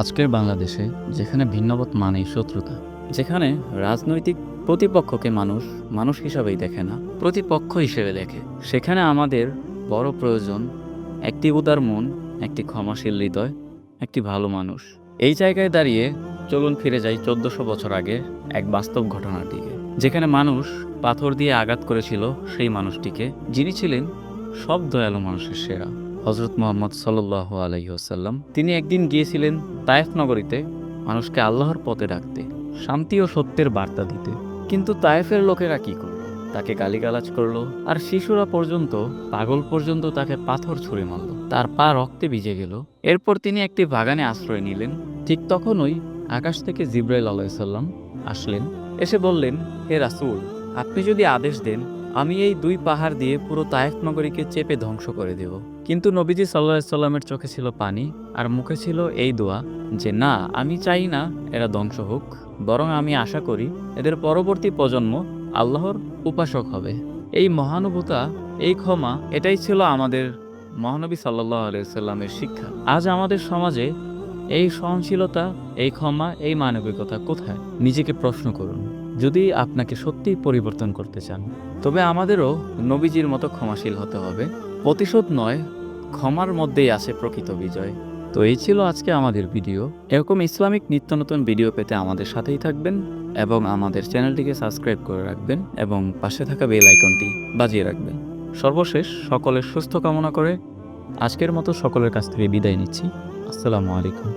আজকের বাংলাদেশে যেখানে ভিন্নমত মানেই শত্রুতা, যেখানে রাজনৈতিক প্রতিপক্ষকে মানুষ মানুষ হিসাবেই দেখে না, প্রতিপক্ষ হিসেবে দেখে। সেখানে আমাদের বড় প্রয়োজন একটি উদার মন, একটি ক্ষমাশীল হৃদয়, একটি ভালো মানুষ। এই জায়গায় দাঁড়িয়ে চলুন ফিরে যাই চোদ্দশো বছর আগে এক বাস্তব ঘটনার দিকে, যেখানে মানুষ পাথর দিয়ে আঘাত করেছিল সেই মানুষটিকে, যিনি ছিলেন সব দয়ালু মানুষের সেরা। হজরত মোহাম্মদ সাল্লাহ আলহিহাসাল্লাম তিনি একদিন গিয়েছিলেন তায়েফ নগরীতে মানুষকে আল্লাহর পথে ডাকতে, শান্তি ও সত্যের বার্তা দিতে। কিন্তু তায়েফের লোকেরা কি করল? তাকে গালিগালাজ করল আর শিশুরা পর্যন্ত, পাগল পর্যন্ত তাকে পাথর ছুঁড়ে মারল। তার পা রক্তে ভিজে গেল। এরপর তিনি একটি বাগানে আশ্রয় নিলেন। ঠিক তখনই আকাশ থেকে জিব্রাইল আলাইসাল্লাম আসলেন। এসে বললেন, হে রাসুল, আপনি যদি আদেশ দেন আমি এই দুই পাহাড় দিয়ে পুরো তায়েফ নগরীকে চেপে ধ্বংস করে দেব। কিন্তু নবীজি সাল্লাহ সাল্লামের চোখে ছিল পানি, আর মুখে ছিল এই দোয়া যে, না, আমি চাই না এরা ধ্বংস হোক, বরং আমি আশা করি এদের পরবর্তী প্রজন্ম আল্লাহর উপাসক হবে। এই মহানুভূতা, এই ক্ষমা, এটাই ছিল আমাদের মহানবী সাল্লাহ আলাইসাল্লামের শিক্ষা। আজ আমাদের সমাজে এই সহনশীলতা, এই ক্ষমা, এই মানবিকতা কোথায়? নিজেকে প্রশ্ন করুন। যদি আপনাকে সত্যিই পরিবর্তন করতে চান, তবে আমাদেরও নবীজির মতো ক্ষমাশীল হতে হবে। প্রতিশোধ নয়, ক্ষমার মধ্যেই আছে প্রকৃত বিজয়। তো এই ছিল আজকে আমাদের ভিডিও। এরকম ইসলামিক নিত্য নতুন ভিডিও পেতে আমাদের সাথেই থাকবেন এবং আমাদের চ্যানেলটিকে সাবস্ক্রাইব করে রাখবেন এবং পাশে থাকা বেল আইকনটি বাজিয়ে রাখবেন। সর্বশেষ সকলের সুস্থ কামনা করে আজকের মতো সকলের কাছ থেকে বিদায় নিচ্ছি। আসসালামু আলাইকুম।